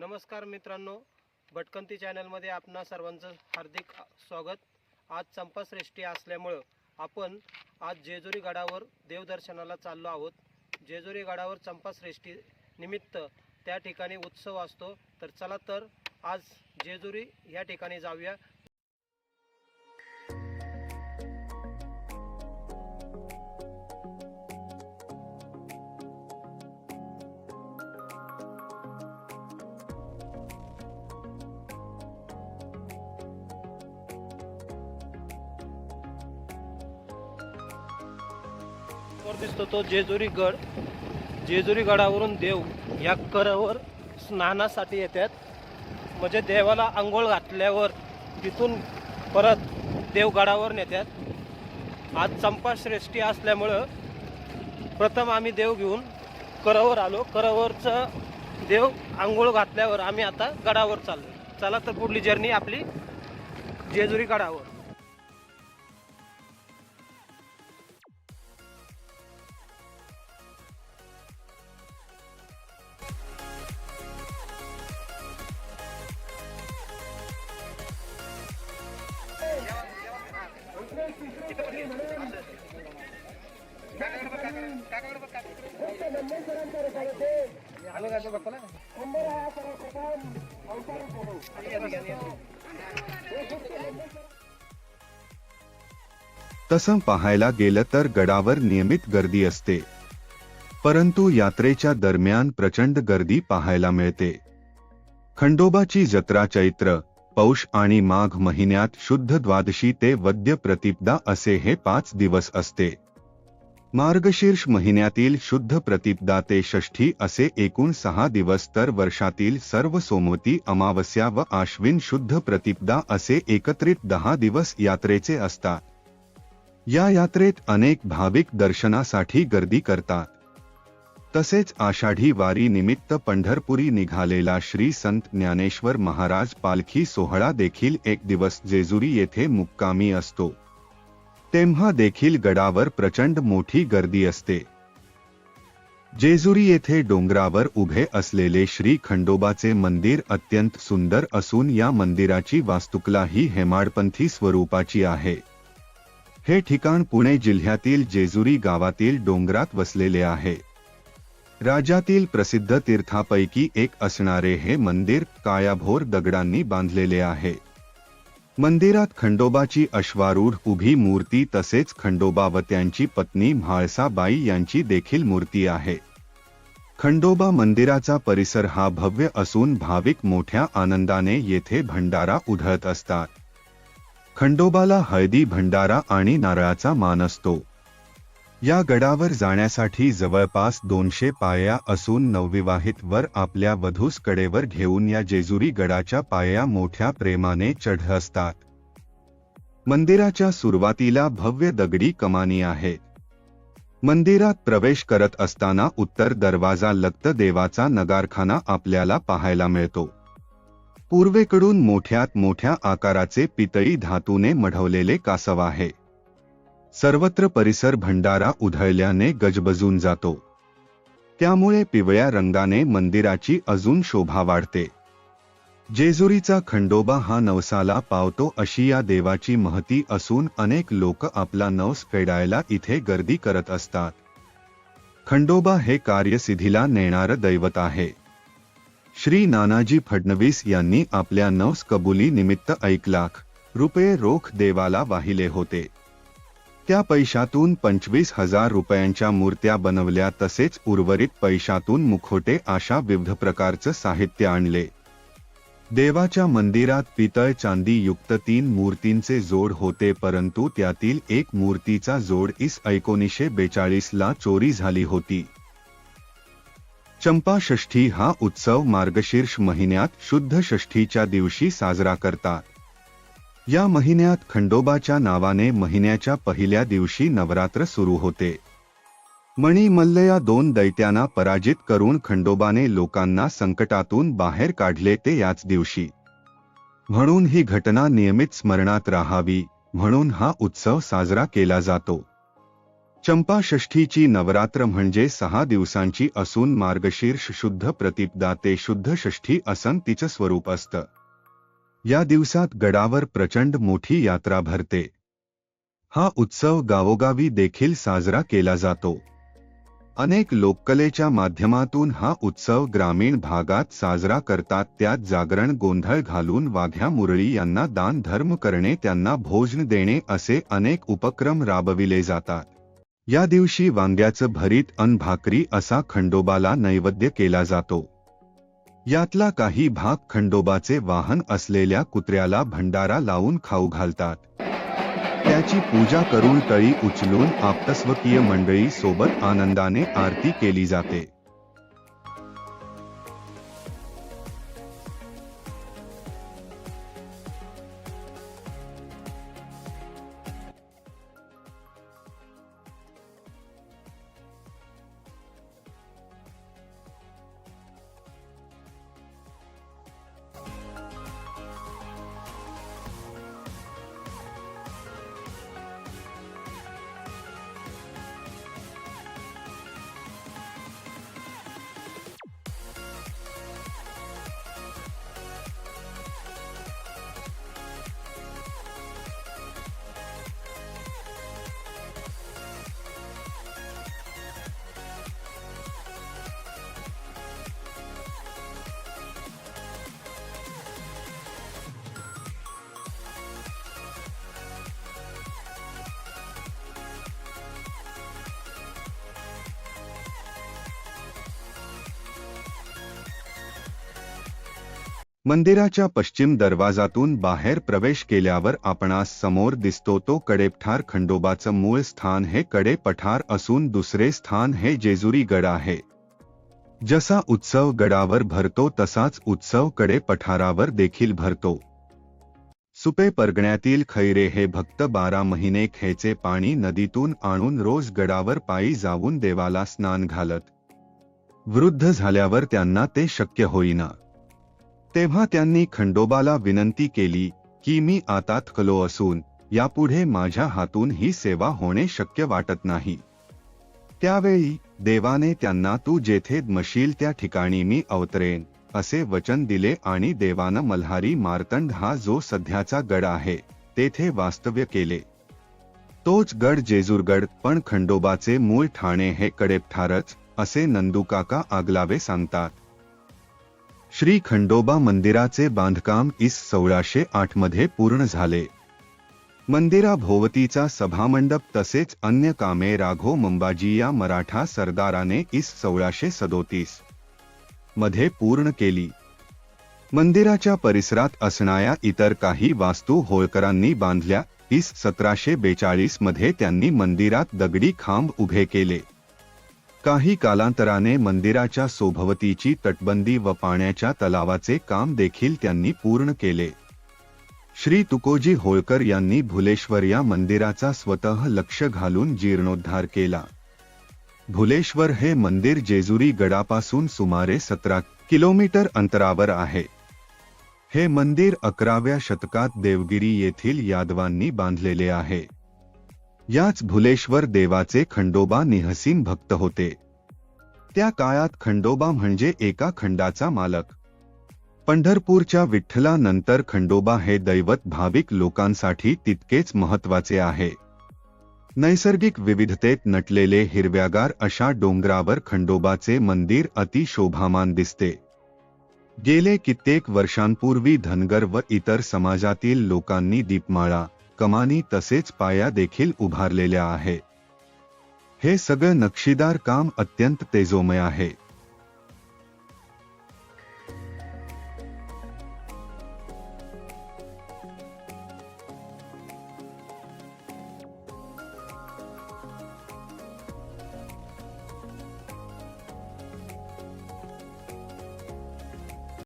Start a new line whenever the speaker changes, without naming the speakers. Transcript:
नमस्कार मित्रांनो भटकंती चॅनलमध्ये आपणा सर्वांचं हार्दिक स्वागत. आज चंपाश्रेष्ठी असल्यामुळं आपण आज जेजुरी गडावर देवदर्शनाला चाललो आहोत. जेजुरी गडावर चंपाश्रेष्ठी निमित्त त्या ठिकाणी उत्सव असतो. तर चला तर आज जेजुरी या ठिकाणी जाऊया. समोर दिसतो तो जेजुरी गड. जेजुरी गडावरून देव या करावर स्नानासाठी येतात. म्हणजे देवाला आंघोळ घातल्यावर तिथून परत देवगडावर नेतात आज चंपाश्रेष्ठी असल्यामुळं प्रथम आम्ही देव घेऊन करावर आलो. करावरचं देव आंघोळ घातल्यावर आम्ही आता गडावर चाललो चला तर पुढली जर्नी आपली जेजुरी गडावर.
तसं पाहायला गेलं तर गडावर नियमित गर्दी असते. परंतु यात्रेच्या दरम्यान प्रचंड गर्दी पाहायला मिळते. खंडोबाची जत्रा चैत्र पौष आणि माघ महिन्यात शुद्ध द्वादशी ते वद्य प्रतिपदा असे हे पाच दिवस असते. मार्गशीर्ष महिन्यातील शुद्ध प्रतिपदा ते षष्ठी असे एकूण सहा दिवस तर वर्षातील सर्व सोमवती अमावस्या व आश्विन शुद्ध प्रतिपदा असे एकत्रित दहा दिवस यात्रेचे असतात. या यात्रेत अनेक भाविक दर्शनासाठी गर्दी करतात. तसेच आषाढी वारी निमित्त पंढरपुरी निघालेला श्री संत ज्ञानेश्वर महाराज पालखी सोहळा देखील एक दिवस जेजुरी येथे मुक्कामी असतो. तेव्हा देखील गडावर प्रचंड मोठी गर्दी असते. जेजुरी येथे डोंगरावर उभे असलेले श्री खंडोबाचे मंदिर अत्यंत सुंदर असून या मंदिराची वास्तुकला ही हेमाडपंथी स्वरूपाची आहे. हे ठिकाण पुणे जिल्ह्यातील जेजुरी गावातील डोंगरात वसलेले आहे. राज्यातील प्रसिद्ध तीर्थापैकी एक असणारे हे मंदिर कायाभोर दगडांनी बांधलेले आहे. मंदिरात खंडोबाची अश्वारूढ उभी मूर्ती तसेच खंडोबा व त्यांची पत्नी म्हाळसाबाई यांची देखील मूर्ती आहे. खंडोबा मंदिराचा परिसर हा भव्य असून भाविक मोठ्या आनंदाने येथे भंडारा उधळत असतात. खंडोबाला हळदी भंडारा आणि नारळाचा मान असतो. या गडावर जाण्यासाठी जवळपास दोनशे पाया असून नवविवाहित वर आपल्या वधूस कडेवर घेऊन या जेजुरी गडाच्या पाया मोठ्या प्रेमाने चढ असतात. मंदिराच्या सुरुवातीला भव्य दगडी कमानी आहेत मंदिरात प्रवेश करत असताना उत्तर दरवाजा लक्त देवाचा नगारखाना आपल्याला पाहायला मिळतो. पूर्वेकडून मोठ्यात मोठ्या आकाराचे पितळी धातूने मढवलेले कासव आहे. सर्वत्र परिसर भंडारा उधळल्याने गजबजून जातो. त्यामुळे पिवळ्या रंगाने मंदिराची अजून शोभा वाढते. जेजुरीचा खंडोबा हा नवसाला पावतो अशी या देवाची महती असून अनेक लोक आपला नवस फेडायला इथे गर्दी करत असतात. खंडोबा हे कार्यसिद्धीला नेणारं दैवत आहे. श्री नानाजी फडणवीस यांनी आपल्या नवस कबुली निमित्त एक लाख रुपये रोख देवाला वाहिले होते. त्या पैशातून पंचवीस हजार रुपयांच्या मूर्त्या बनवल्या तसेच उर्वरित पैशातून मुखोटे अशा विविध प्रकारचं साहित्य आणले. देवाच्या मंदिरात पितळ चांदी युक्त तीन मूर्तींचे जोड होते परंतु त्यातील एक मूर्तीचा जोड इस एकोणीसशे बेचाळीस ला चोरी झाली होती. चंपा षष्ठी हा उत्सव मार्गशीर्ष महिन्यात शुद्ध षष्ठीच्या दिवशी साजरा करतात. या महिन्यात खंडोबाच्या नावाने महिन्याच्या पहिल्या दिवशी नवरात्र सुरू होते. मणिमल्ल या दोन दैत्यांना पराजित करून खंडोबाने लोकांना संकटातून बाहेर काढले ते याच दिवशी. म्हणून ही घटना नियमित स्मरणात राहावी म्हणून हा उत्सव साजरा केला जातो. चंपाषष्ठीची नवरात्र म्हणजे सहा दिवसांची असून मार्गशीर्ष शुद्ध प्रतिपदा ते शुद्ध षष्ठी असन तिचं स्वरूप असतं. या दिवसात गडावर प्रचंड मोठी यात्रा भरते. हा उत्सव गावोगावी देखील साजरा केला जातो. अनेक लोककलेच्या माध्यमातून हा उत्सव ग्रामीण भागात साजरा करतात. त्यात जागरण गोंधळ घालून वाघ्या मुरळी यांना दान धर्म करणे त्यांना भोजन देणे असे अनेक उपक्रम राबविले जातात. या दिवशी वांग्याचं भरीत अन भाकरी असा खंडोबाला नैवेद्य केला जातो. यातला काही भाग खंडोबाचे वाहन असलेल्या कुत्र्याला भंडारा लावून खाऊ घालतात. त्याची पूजा करून तळी उचलून आपतस्वकीय मंडळी सोबत आनंदाने आरती केली जाते. मंदिराच्या पश्चिम दरवाजातून बाहेर प्रवेश केल्यावर आपणास समोर दिसतो तो कडेपठार खंडोबाचं मूळ स्थान हे कडे पठार असून दुसरे स्थान हे जेजुरी गड आहे. जसा उत्सव गडावर भरतो तसाच उत्सवकडे पठारावर देखील भरतो. सुपे परगण्यातील खैरे हे भक्त बारा महिने खेचे पाणी नदीतून आणून रोज गडावर पायी जाऊन देवाला स्नान घालत. वृद्ध झाल्यावर त्यांना ते शक्य होईना. तेव्हा त्यांनी खंडोबाला विनंती केली की मी आता थकलो असून यापुढे माझ्या हातून ही सेवा होणे शक्य वाटत नाही. त्यावेळी देवाने त्यांना तू जेथे मशील त्या ठिकाणी मी अवतरेन असे वचन दिले आणि देवानं मल्हारी मार्तंड हा जो सध्याचा गड आहे तेथे वास्तव्य केले. तोच गड जेजूरगड पण खंडोबाचे मूळ ठाणे हे कडेपठारच असे नंदुकाका आगलावे सांगतात. श्री खंडोबा मंदिराचे बांधकाम इस सोळाशे आठमध्ये पूर्ण झाले. मंदिराभोवतीचा सभामंडप तसेच अन्य कामे राघो मंबाजी या मराठा सरदाराने इस सोळाशे सदोतीसमध्ये पूर्ण केली. मंदिराच्या परिसरात असणाऱ्या इतर काही वास्तू होळकरांनी बांधल्या इस सतराशे बेचाळीसमध्ये त्यांनी मंदिरात दगडी खांब उभे केले. काही कालांतराने मंदिराच्या सोभवतीची तटबंदी व पाण्याच्या तलावाचे काम देखील त्यांनी पूर्ण केले. श्री तुकोजी होळकर यांनी भुलेश्वर या मंदिराचा स्वतः लक्ष घालून जीर्णोद्धार केला. भुलेश्वर हे मंदिर जेजुरी गडापासून सुमारे सतरा किलोमीटर अंतरावर आहे. हे मंदिर अकराव्या शतकात देवगिरी येथील यादवांनी बांधलेले आहे. याच भुलेश्वर देवाचे खंडोबा निहसीन भक्त होते. त्या काळात खंडोबा म्हणजे एका खंडाचा मालक. पंढरपूरच्या विठ्ठलानंतर खंडोबा हे दैवत भाविक लोकांसाठी तितकेच महत्त्वाचे आहे. नैसर्गिक विविधतेत नटलेले हिरव्यागार अशा डोंगरावर खंडोबाचे मंदिर अति शोभामान दिसते. गेले कित्येक वर्षांपूर्वी धनगर व इतर समाजातील लोकांनी दीपमाळा कमानी तसेच पाया देखील उभारलेल्या आहे. हे सगळं नक्षीदार काम अत्यंत तेजोमय आहे.